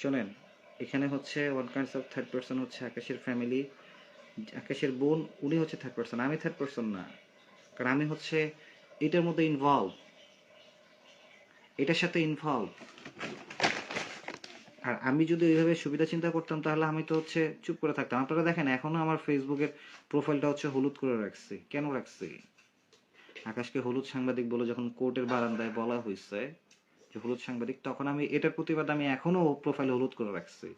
শোনেন, এখানে হচ্ছে one kinds of third person হচ্ছে আকাশের ফ্যামিলি আকাশের বোন, উনি হচ্ছে থার্ড পার্সন আমি থার্ড পার্সন না। কারণ আমি হচ্ছে এটার মধ্যে ইনভলভ এটার সাথে ইনভলভ আর আমি যদি ওইভাবে সুবিধা চিন্তা করতাম, তাহলে আমি তো হচ্ছে চুপ করে থাকতাম। আপনারা দেখেন, এখনও আমার ফেসবুকের প্রোফাইলটা হচ্ছে হলুদ করে রাখছি। কেন রাখছি? আকাশকে হলুদ সাংবাদিক বলে যখন কোর্টের বারান্দায় বলা হয়েছে যে হলুদ সাংবাদিক, তখন আমি এটার প্রতিবাদ আমি এখনও প্রোফাইল হলুদ করে রাখছি।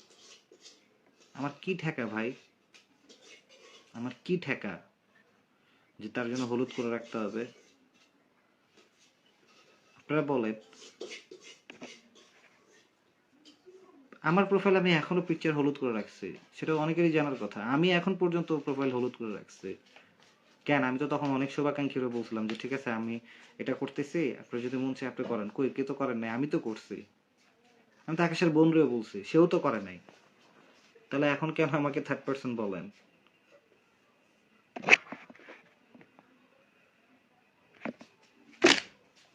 আমার কি ঠেকা ভাই? আমার কি ঠেকা যে তার জন্য হলুদ করে রাখতে হবে? আপনারা বলেন। আমার প্রোফাইল আমি এখনও পিকচার হলুদ করে রাখছি। সেটা অনেকেরই জানার কথা। আমি এখন পর্যন্ত প্রোফাইল হলুদ করে রাখছি। কেন? আমি তো তখন অনেক শুভাকাঙ্ক্ষী বলছিলাম যে, ঠিক আছে, আমি এটা করতেছি আপনার যদি মন চায় আপনি করেন। কই? কে তো করেন নাই? আমি তো করছি। আমি তো আকাশের বন্ধুও বলছি, সেও তো করে নাই। তাহলে এখন কেন আমাকে থার্ড পার্সন বলেন?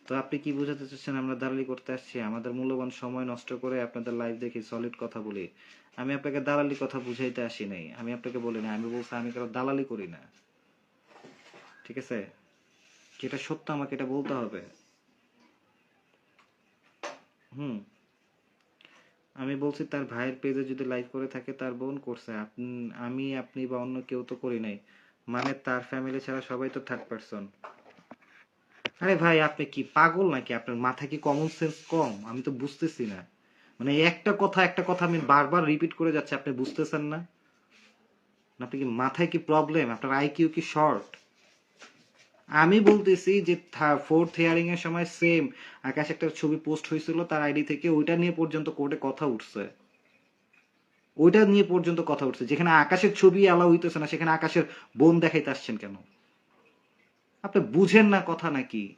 তো আপনি কি বোঝাতে চাচ্ছেন? আমরা দালালি করতে আসছি, আমাদের মূল্যবান সময় নষ্ট করে আপনাদের লাইভ দেখে সলিড কথা বলি। আমি আপনাকে দালালি কথা বুঝাইতে আসি নাই। আমি আপনাকে বলি না আমি বলছি আমি কারও দালালি করি না। ঠিক আছে? যেটা সত্য আমাকে এটা বলতে হবে। হুম। আমি বলছি তার ভাইয়ের পেজে যদি লাইভ করে থাকে তার বোন করছে। আমি আপনি বা অন্য কেউ তো করি নাই। মানে তার ফ্যামিলি ছাড়া সবাই তো থার্ড পার্সন আরে ভাই আপনি কি পাগল নাকি? আপনার মাথায় কি কমন সেন্স কম? আমি তো বুঝতেছি না। মানে একটা কথা একটা কথা আমি বারবার রিপিট করে যাচ্ছি আপনি বুঝতেছেন না, আপনি কি মাথায় কি প্রবলেম আপনার আইকিউ কি শর্ট আমি বলতেছি যে ফোর্থ হিয়ারিং এর সময় সেম আকাশ একটা ছবি পোস্ট হয়েছিল তার আইডি থেকে, ওইটা নিয়ে পর্যন্ত কোর্টে কথা উঠছে। ওইটা নিয়ে পর্যন্ত কথা উঠছে। যেখানে আকাশের ছবি অ্যালাউ হইতেছে না, সেখানে আকাশের বোন দেখাইতে আসছেন কেন? আপনি বুঝেন না কথা নাকি?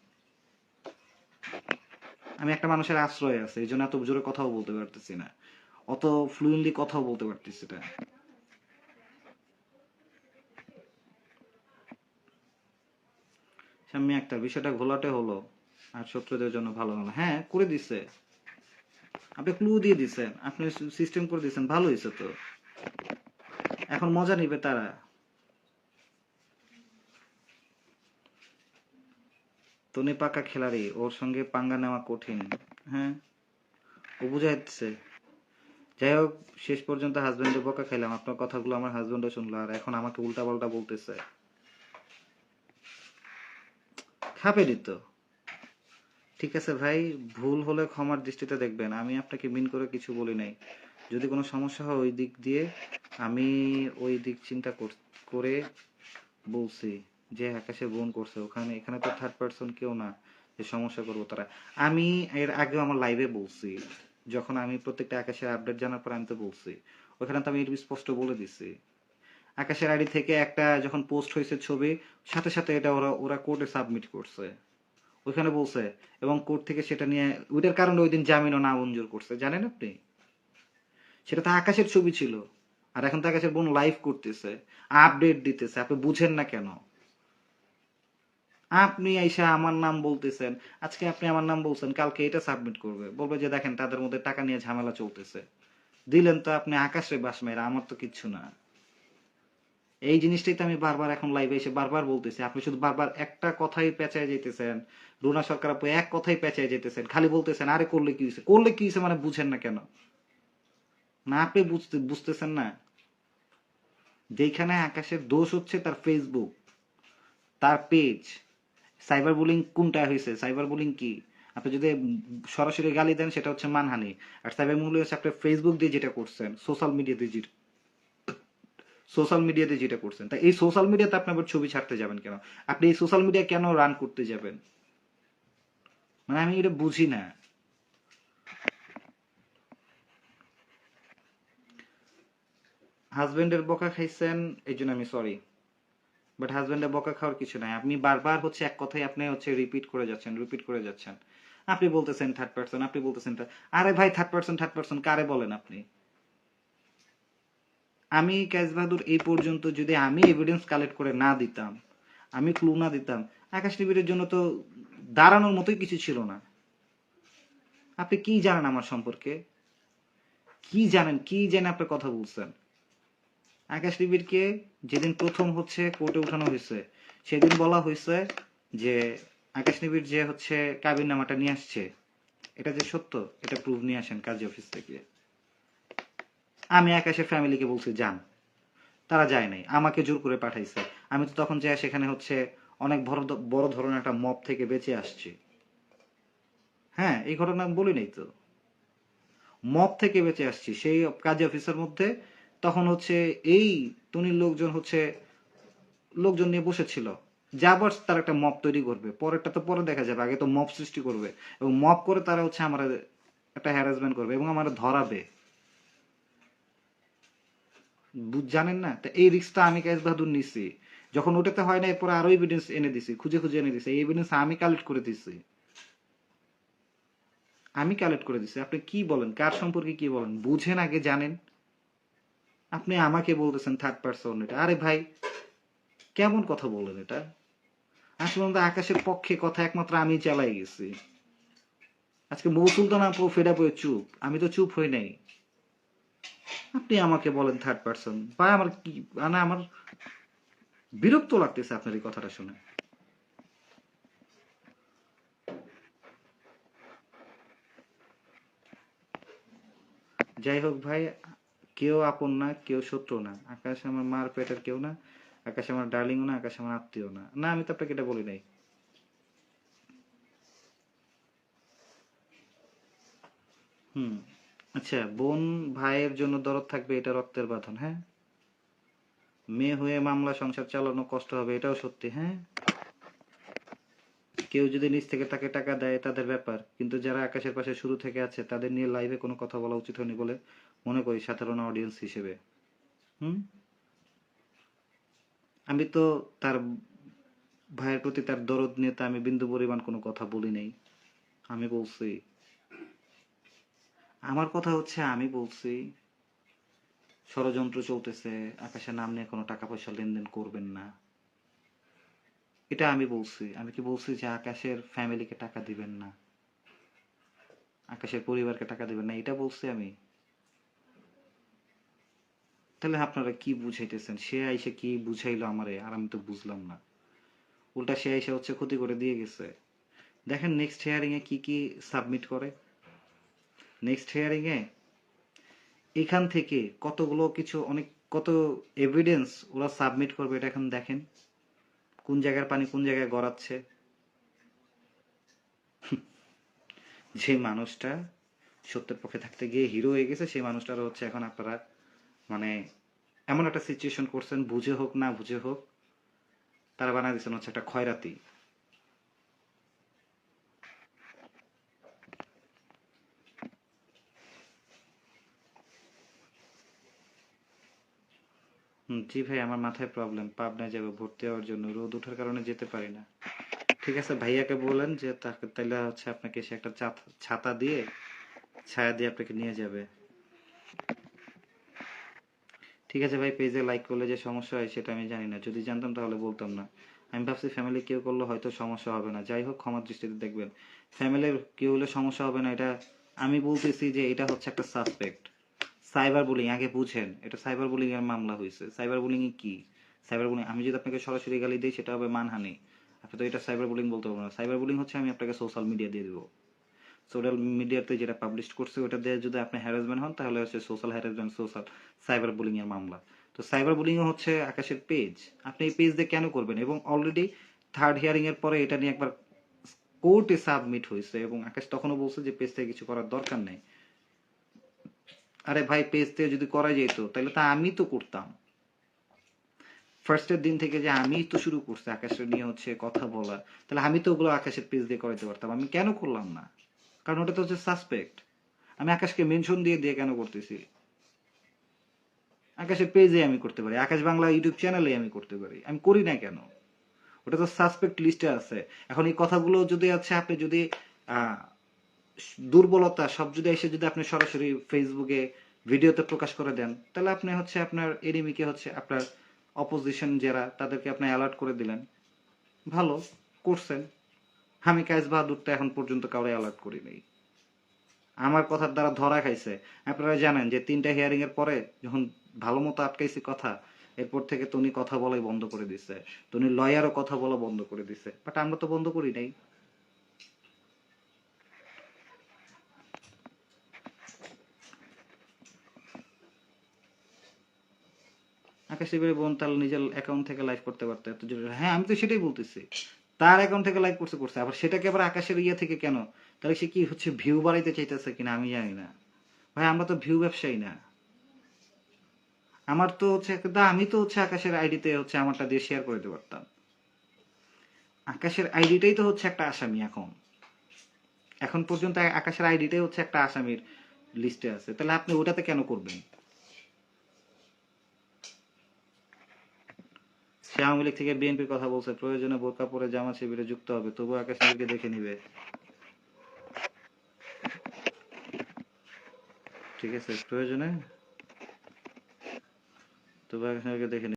আমি একটা মানুষের আশ্রয় আছে, এই জন্য এত জোরে কথাও বলতে পারতেছি না। অত ফ্লুয়েন্টলি কথাও বলতে পারতেছি না। সামনে একটা, বিষয়টা ঘোলাটে হলো, আর শত্রুদের জন্য ভালো হলো হ্যাঁ করে দিছে। আপনি ক্লু দিয়ে দিছেন, আপনি সিস্টেম করে দিয়েছেন ভালো হয়েছে তো। এখন মজা নিবে তারা। তনি পাকা খেলারি ওর সঙ্গে পাঙ্গা নেওয়া কঠিন। হ্যাঁ ও বুঝাইছে যাই হোক, শেষ পর্যন্ত হাজবেন্ডের বকা খাইলাম। আপনার কথাগুলো আমার হাজবেন্ডও শুনলো, আর এখন আমাকে উল্টা পাল্টা বলতেছে। খাপে দিত ঠিক আছে ভাই, ভুল হলে ক্ষমার দৃষ্টিতে দেখবেন। আমি আপনাকে মিন করে কিছু বলি নাই। যদি কোনো সমস্যা হয় ওই দিক দিয়ে, আমি ওই দিক চিন্তা কর- বলছি যে আকাশে বোন করছে। ওখানে, এখানে তো থার্ড পার্সন কেউ না যে সমস্যা করব তারা। আমি এর আগেও আমার লাইভে বলছি, যখন আমি প্রত্যেকটা আকাশের আপডেট জানার পর আমি তো বলছি। ওখানে তো আমি স্পষ্ট বলে দিছি। আকাশের আইডি থেকে একটা যখন পোস্ট হয়েছে ছবি, সাথে সাথে এটা ওরা ওরা কোর্টে সাবমিট করছে। ওইখানে বলছে, এবং কোর্ট থেকে সেটা নিয়ে, ওইটার কারণে ওই দিন জামিনও না মঞ্জুর করছে। জানেন আপনি? সেটা তো আকাশের ছবি ছিল। আর এখন তো আকাশের বোন লাইভ করতেছে আপডেট দিতেছে, আপনি বুঝেন না কেন? আপনি আইসা আমার নাম বলতেছেন, আজকে আপনি আমার নাম বলছেন, কালকে এটা সাবমিট করবে। বলবে যে, দেখেন, তাদের মধ্যে টাকা নিয়ে ঝামেলা চলতেছে। দিলেন তো আপনি আকাশে বাস মেয়েরা আমার তো কিচ্ছু না। এই জিনিসটাই তো আমি বারবার এখন লাইভে এসে বারবার বলতেছি। আপনি শুধু বারবার একটা কথাই পেঁচায় যেতেছেন রুনা সরকার আপু এক কথাই পেঁচায় যেতেছেন খালি বলতেছেন, আরে করলে কি হয়েছে করলে কি হয়েছে মানে বুঝেন না কেন? না, আপনি বুঝতে, বুঝতেছেন না। যেখানে আকাশের দোষ হচ্ছে তার ফেসবুক তার পেজ সাইবার বুলিং কোনটা হয়েছে সাইবার বুলিং কি? আপনি যদি সরাসরি গালি দেন, সেটা হচ্ছে মানহানি। আর সাইবার বুলিং হচ্ছে আপনি ফেসবুক দিয়ে যেটা করছেন সোশ্যাল মিডিয়াতে যেটা সোশ্যাল মিডিয়াতে যেটা করছেন, তা এই সোশ্যাল মিডিয়াতে আপনি আবার ছবি ছাড়তে যাবেন কেন? আপনি এই সোশ্যাল মিডিয়া কেন রান করতে যাবেন? মানে আমি এটা বুঝি না। হাজবেন্ডের বকা খাইছেন, এই জন্য আমি সরি বাট হাজবেন্ডের বকা খাওয়ার কিছু নাই। আপনি বারবার হচ্ছে এক কথাই আপনি হচ্ছে রিপিট করে যাচ্ছেন রিপিট করে যাচ্ছেন। আপনি বলতেছেন থার্ড পার্সন আপনি বলতেছেন আরে ভাই থার্ড পার্সন থার্ড পার্সন কারে বলেন আপনি? আমি ক্যাশ বাহাদুর এই পর্যন্ত যদি আমি এভিডেন্স কালেক্ট করে না দিতাম, আমি ক্লু না দিতাম, আকাশ টিভির জন্য তো দাঁড়ানোর মতোই কিছু ছিল না। আপনি কি জানেন আমার সম্পর্কে? কি জানেন? কি জেনে আপনি কথা বলছেন? আকাশ টিভিরকে যেদিন প্রথম হচ্ছে কোর্টে উঠানো হয়েছে, সেদিন বলা হয়েছে যে আকাশ টিভির যে হচ্ছে কাবির নামাটা নিয়ে আসছে, এটা যে সত্য, এটা প্রুফ নিয়ে আসেন কাজী অফিস থেকে। আমি আকাশের ফ্যামিলিকে বলছি, যান। তারা যায় নাই, আমাকে জোর করে পাঠাইছে। আমি তো তখন যাই সেখানে হচ্ছে অনেক বড় বড় ধরনের একটা মব থেকে বেঁচে আসছি। হ্যাঁ এই ঘটনা আমি বলি নাই তো। মব থেকে বেঁচে আসছি, সেই কাজী অফিসের মধ্যে তখন হচ্ছে এই টনির লোকজন হচ্ছে, লোকজন নিয়ে বসেছিল। যাবার তার একটা মব তৈরি করবে। পরেরটা তো পরে দেখা যাবে, আগে তো মব সৃষ্টি করবে। এবং মব করে তারা হচ্ছে আমার একটা হ্যারাসমেন্ট করবে এবং আমার ধরাবে। জানেন না? তা এই রিস্কটা আমি কাজ বাহাদুর নিছি। যখন ওটাতে হয় না, এরপর আরও এভিডেন্স এনে দিছি, খুঁজে খুঁজে এনে দিছি। এই এভিডেন্স আমি কালেক্ট করে দিছি। আমি কালেক্ট করে দিছি। আপনি কি বলেন? কার সম্পর্কে কি বলেন? বুঝেন আগে, জানেন। আপনি আমাকে বলতেছেন থার্ড পার্সন এটা। আরে ভাই, কেমন কথা বলেন এটা? আসলে আকাশের পক্ষে কথা একমাত্র আমি চালাই গেছি। আজকে মৌ সুলতান আপু বয়ে চুপ। আমি তো চুপ হই নাই। আপনি আমাকে বলেন থার্ড পার্সন বা আমার কি মানে আমার বিরক্ত লাগতেছে আপনার এই কথাটা শুনে। যাই হোক ভাই, কেউ আপন না, কেউ শত্রু না। আকাশ আমার মার পেটের কেউ না, আকাশ আমার ডার্লিংও না, আকাশ আমার আত্মীয় না। না, আমি তো আপনাকে এটা বলি নাই। হুম। আচ্ছা বোন ভাইয়ের জন্য দরদ থাকবে এটা রক্তের বাঁধন হ্যাঁ? মেয়ে হয়ে মামলা সংসার চালানো কষ্ট হবে, এটাও সত্যি হ্যাঁ? কেউ যদি নিজ থেকে তাকে টাকা দেয়, তাদের ব্যাপার। কিন্তু যারা আকাশের পাশে শুরু থেকে আছে, তাদের নিয়ে লাইভে কোনো কথা বলা উচিত হয়নি বলে মনে করি সাধারণ অডিয়েন্স হিসেবে। হুম? আমি তো তার ভাইয়ের প্রতি তার দরদ নিয়ে তো আমি বিন্দু পরিমাণ কোনো কথা বলি নাই। আমি বলছি আমার কথা হচ্ছে, আমি বলছি, ষড়যন্ত্র চলতেছে, আকাশের নাম নিয়ে কোনো টাকা পয়সা লেনদেন করবেন না। এটা আমি বলছি, আমি কি বলছি যে আকাশের ফ্যামিলিকে টাকা দিবেন না? আকাশের পরিবারকে টাকা দিবেন না, এটা বলছি আমি। তাহলে আপনারা কি বুঝাইতেছেন? সে আইসে কি বুঝাইলো আমারে? আর আমি তো বুঝলাম না। উল্টা সে আইসে হচ্ছে ক্ষতি করে দিয়ে গেছে। দেখেন নেক্সট হিয়ারিং এ কি কি সাবমিট করে? নেক্সট হিয়ারিং এ, এখান থেকে কতগুলো কিছু অনেক, কত এভিডেন্স ওরা সাবমিট করবে এটা এখন দেখেন। কোন জায়গার পানি কোন জায়গায় গড়াচ্ছে। যে মানুষটা সত্যের পক্ষে থাকতে গিয়ে হিরো হয়ে গেছে, সেই মানুষটার হচ্ছে এখন আপনারা মানে এমন একটা সিচুয়েশন করছেন, বুঝে হোক না বুঝে হোক, তারা বানায় দিচ্ছেন হচ্ছে একটা খয়রাতি জি ভাই, আমার মাথায় প্রবলেম পাবনায় যাবে, ভর্তি হওয়ার জন্য। রোদ ওঠার কারণে যেতে পারি না। ঠিক আছে, ভাইয়াকে বলেন যে তাকে তাহলে হচ্ছে আপনাকে সে একটা ছাত- দিয়ে ছায়া দিয়ে আপনাকে নিয়ে যাবে। ঠিক আছে ভাই, পেজে লাইক করলে যে সমস্যা হয় সেটা আমি জানি না। যদি জানতাম তাহলে বলতাম না। আমি ভাবছি ফ্যামিলি কেউ করলে হয়তো সমস্যা হবে না। যাই হোক, ক্ষমার দৃষ্টিতে দেখবেন। ফ্যামিলির কেউ হলে সমস্যা হবে না। এটা আমি বলতেছি যে এটা হচ্ছে একটা সাসপেক্ট সাইবার বুলিং, আগে বুঝেন, এটা সাইবার বুলিং এর মামলা হয়েছে সাইবার বুলিং কি? সাইবার বুলিং, আমি যদি আপনাকে সরাসরি গালি দিই, সেটা হবে মানহানি। আপনি তো এটা সাইবার বুলিং বলতে পারব না। সাইবার বুলিং হচ্ছে আমি আপনাকে সোশ্যাল মিডিয়া দিয়ে দিব। সোশ্যাল মিডিয়াতে যেটা পাবলিশ করছে ওটা দিয়ে যদি আপনি হ্যারাসমেন্ট হন, তাহলে হচ্ছে social harassment social cyber bullying এর মামলা। তো সাইবার বুলিং হচ্ছে আকাশের পেজ আপনি এই পেজ দিয়ে কেন করবেন? এবং অলরেডি থার্ড হিয়ারিং এর পরে এটা নিয়ে একবার কোর্টে সাবমিট হয়েছে এবং আকাশ তখনও বলছে যে পেজ থেকে কিছু করার দরকার নেই। আরে ভাই পেজ থেকে যদি করা যেত তাহলে তা আমি তো করতাম। ফার্স্টের দিন থেকে যে আমি তো শুরু করছি আকাশের নিয়ে হচ্ছে কথা বলা তাহলে আমি তো ওগুলো আকাশের পেজ দিয়ে করাইতে পারতাম। আমি কেন করলাম না? কারণ ওটা তো হচ্ছে সাসপেক্ট আমি আকাশকে মেনশন দিয়ে দিয়ে কেন করতেছি? আকাশের পেজে আমি করতে পারি আকাশ বাংলা ইউটিউব চ্যানেলে আমি করতে পারি। আমি করি না কেন? ওটা তো সাসপেক্ট লিস্টে আছে। এখন এই কথাগুলো যদি আছে আপনি যদি আহ, দুর্বলতা, সব যদি এসে যদি আপনি সরাসরি ফেসবুকে ভিডিওতে প্রকাশ করে দেন, তাহলে আপনি হচ্ছে আপনার এনিমিকে হচ্ছে আপনার অপোজিশন যারা, তাদেরকে আপনি অ্যালার্ট করে দিলেন। ভালো, করছেন। আমি কায়েস বাহাদুর তো এখন পর্যন্ত কাউরে অ্যালার্ট করি নাই। আমার কথার দ্বারা ধরা খাইছে। আপনারা জানেন যে তিনটা হিয়ারিং এর পরে যখন ভালো মতো আটকাইছি কথা, এরপর থেকে তো উনি কথা বলাই বন্ধ করে দিছে। তো উনি লয়ারও কথা বলা বন্ধ করে দিছে। বাট আমরা তো বন্ধ করি নাই। আকাশ টিভির বোন তার নিজের অ্যাকাউন্ট থেকে লাইভ করতে পারতো, এত জরুরি হ্যাঁ আমি তো সেটাই বলতেছি। তার অ্যাকাউন্ট থেকে লাইভ করতে করছে। আবার সেটাকে আবার আকাশের ইয়ে থেকে কেন? তাহলে সে কি হচ্ছে ভিউ বাড়াইতে চাইতেছে কিনা আমি জানি না। ভাই, আমরা তো ভিউ ব্যবসায়ী না। আমার তো হচ্ছে আমি তো হচ্ছে আকাশের আইডিতে হচ্ছে আমারটা দিয়ে শেয়ার করে দিতে পারতাম। আকাশের আইডিটাই তো হচ্ছে একটা আসামি এখন। এখন পর্যন্ত আকাশের আইডিটাই হচ্ছে একটা আসামির লিস্টে আছে। তাহলে আপনি ওটাতে কেন করবেন? সে আওয়ামী লীগ থেকে বিএনপির কথা বলছে, প্রয়োজনে বোরকা পরে জামাত শিবিরে যুক্ত হবে, তবু আকাশ নবীকে দেখে নিবে। ঠিক আছে, প্রয়োজনে তবু আকাশ নবীকে দেখে